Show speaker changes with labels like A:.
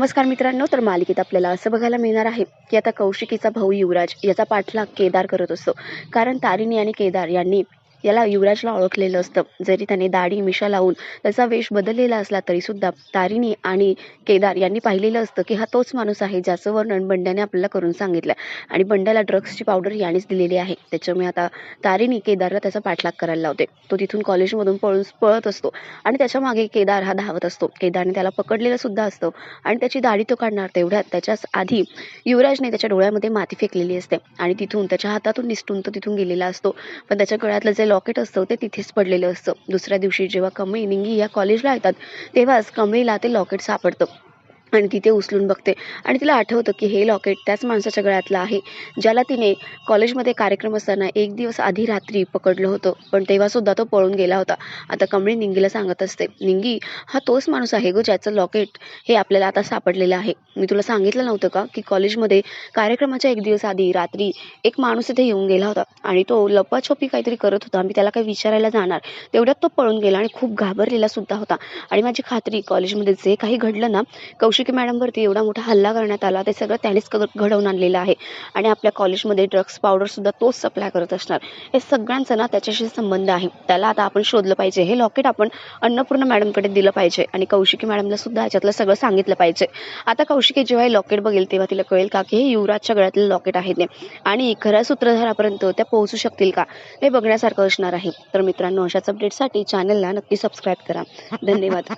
A: नमस्कार मित्रांनो तर मालिकेत आपल्याला असं बघायला मिळणार आहे की आता कौशिकीचा भाऊ युवराज याचा पाठलाग केदार करत असतो. कारण तारिणी आणि केदार यांनी याला युवराजला ओळखलेलं असतं. जरी त्याने दाढी मिशा लावून त्याचा वेश बदललेला असला तरीसुद्धा तारिणी आणि केदार यांनी पाहिलेलं असतं की हा तोच माणूस आहे ज्याचं वर्णन बंड्याने आपल्याला करून सांगितलं आणि बंड्याला ड्रग्सची पावडर यानेच दिलेली आहे. त्याच्यामुळे आता तारिणी केदारला त्याचा पाठलाग करायला लावते. तो तिथून कॉलेजमधून पळून पळत असतो. आणि त्याच्यामागे केदार हा धावत असतो. केदारने त्याला पकडलेलं सुद्धा असतं. आणि त्याची दाढी तो काढणार. तेवढ्यात त्याच्याच आधी युवराजने त्याच्या डोळ्यामध्ये माती फेकलेली असते. आणि तिथून त्याच्या हातातून निसटून तो तिथून गेलेला असतो. पण त्याच्या गळ्यातलं जे लॉकेट असतं ते तिथेच पडलेलं असतं. दुसऱ्या दिवशी जेव्हा कमळी निंगी या कॉलेजला येतात तेव्हाच कमळीला ते लॉकेट सापडतं. आणि तिथे उचलून बघते. आणि तिला आठवतं की हे लॉकेट त्याच माणसाच्या गळ्यातलं आहे ज्याला तिने कॉलेजमध्ये कार्यक्रम असताना एक दिवस आधी रात्री पकडलं होतं पण तेव्हासुद्धा तो पळून गेला होता. आता कमळी निंगीला सांगत असते निंगी हा तोच माणूस आहे गो ज्याचं लॉकेट हे आपल्याला आता सापडलेलं आहे. मी तुला सांगितलं नव्हतं का की कॉलेजमध्ये कार्यक्रमाच्या एक दिवस आधी रात्री एक माणूस इथे येऊन गेला होता आणि तो लपाछपी काहीतरी करत होता. मी त्याला काही विचारायला जाणार. तेवढ्यात तो पळून गेला आणि खूप घाबरलेला सुद्धा होता. आणि माझी खात्री कॉलेजमध्ये जे काही घडलं ना कौशिकी मॅडमवरती एवढा मोठा हल्ला करण्यात आला ते सगळं त्यानेच घडवून आणलेलं आहे. आणि आपल्या कॉलेजमध्ये ड्रग्स पावडरसुद्धा तोच सप्लाय करत असणार. हे सगळ्यांचा ना त्याच्याशी संबंध आहे. त्याला आता आपण शोधलं पाहिजे. हे लॉकेट आपण अन्नपूर्णा मॅडमकडे दिलं पाहिजे. आणि कौशिकी मॅडमला सुद्धा याच्यातलं सगळं सांगितलं पाहिजे. आता कौशिकी जेव्हा हे लॉकेट बघेल तेव्हा तिला कळेल का की हे युवराजच्या गळ्यातलं लॉकेट आहे ते. आणि खऱ्या सूत्रधारापर्यंत त्या पोहोचू शकतील का? हे बघण्यासारखं असणार आहे. तर मित्रांनो अशाच अपडेटसाठी चॅनलला नक्की सबस्क्राईब करा. धन्यवाद.